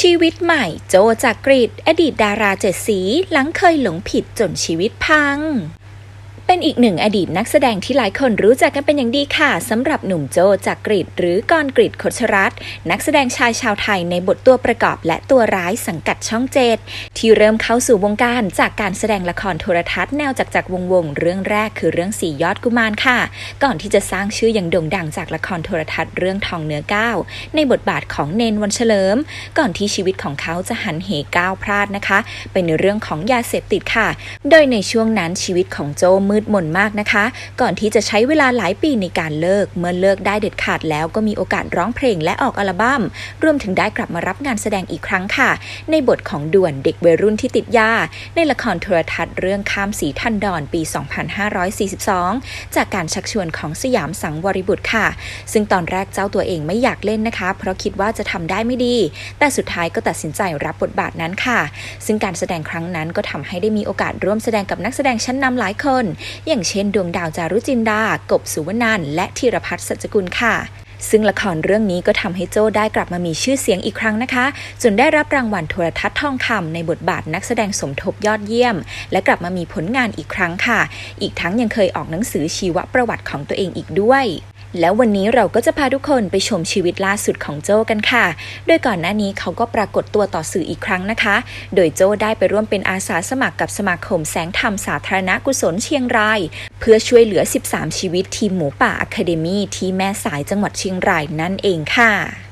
ชีวิตใหม่โจจากกรีดอดีตดาราเจ็ดสี หลังเคยหลงผิดจนชีวิตพัง เป็นอีกหนึ่งอดีตนักแสดงที่หลายคนรู้จักกันเป็นอย่างดีค่ะสำหรับหนุ่มโจจากกรีดหรือกรกรีดคชรัตนักแสดงชายชาวไทยในบทตัวประกอบและตัวร้ายสังกัดช่องเจ็ดที่เริ่มเข้าสู่วงการจากการแสดงละครโทรทัศน์แนวจักจักรวงวงเรื่องแรกคือเรื่องสียอดกุมารค่ะ ก่อนที่จะสร้างชื่ออย่างโด่งดังจากละครโทรทัศน์เรื่องทองเนื้อก้าวในบทบาทของเนนวันเฉลิม ก่อนที่ชีวิตของเขาจะหันเหก้าวพลาดนะคะ เป็นในเรื่องของยาเสพติดค่ะ โดยในช่วงนั้นชีวิตของโจมืดมนมากนะคะ ก่อนที่จะใช้เวลาหลายปีในการเลิก เมื่อเลิกได้เด็ดขาดแล้วก็มีโอกาสร้องเพลงและออกอัลบัม้ม รวมถึงได้กลับมารับงานแสดงอีกครั้งค่ะ ในบทของด่วนเด็กวัยรุ่นที่ติดยา ในละครโทรทัศน์เรื่องข้ามสีทันดอนปี 2542 จากการชักชวนของสยามสังวริบุตรค่ะ ซึ่งตอนแรกเจ้าตัวเองไม่อยากเล่นนะคะ เพราะคิดว่าจะทำได้ไม่ดี แต่สุดท้ายก็ตัดสินใจรับบทบาทนั้นค่ะ ซึ่งการแสดงครั้งนั้นก็ทำให้ได้มีโอกาสร่วมแสดงกับนักแสดงชั้นนำหลายคนอย่างเช่น ดวงดาวจารุจินดา กบสุวนันและธีรพัฒน์สัจกุลค่ะซึ่งละครเรื่องนี้ก็ทำให้โจ้ได้กลับมามีชื่อเสียงอีกครั้งนะคะ จนได้รับรางวัลโทรทัศน์ทองคำในบทบาทนักแสดงสมทบยอดเยี่ยม และกลับมามีผลงานอีกครั้งค่ะ อีกทั้งยังเคยออกหนังสือชีวประวัติของตัวเองอีกด้วย แล้ววันนี้เราก็จะพาทุกคนไปชมชีวิตล่าสุดของโจกันค่ะ โดยก่อนหน้านี้เขาก็ปรากฏตัวต่อสื่ออีกครั้งนะคะ โดยโจได้ไปร่วมเป็นอาสาสมัครกับสมาคมแสงธรรมสาธารณกุศลเชียงราย เพื่อช่วยเหลือ 13 ชีวิตทีมหมูป่าอะคาเดมี่ที่แม่สายจังหวัดเชียงรายนั่นเองค่ะ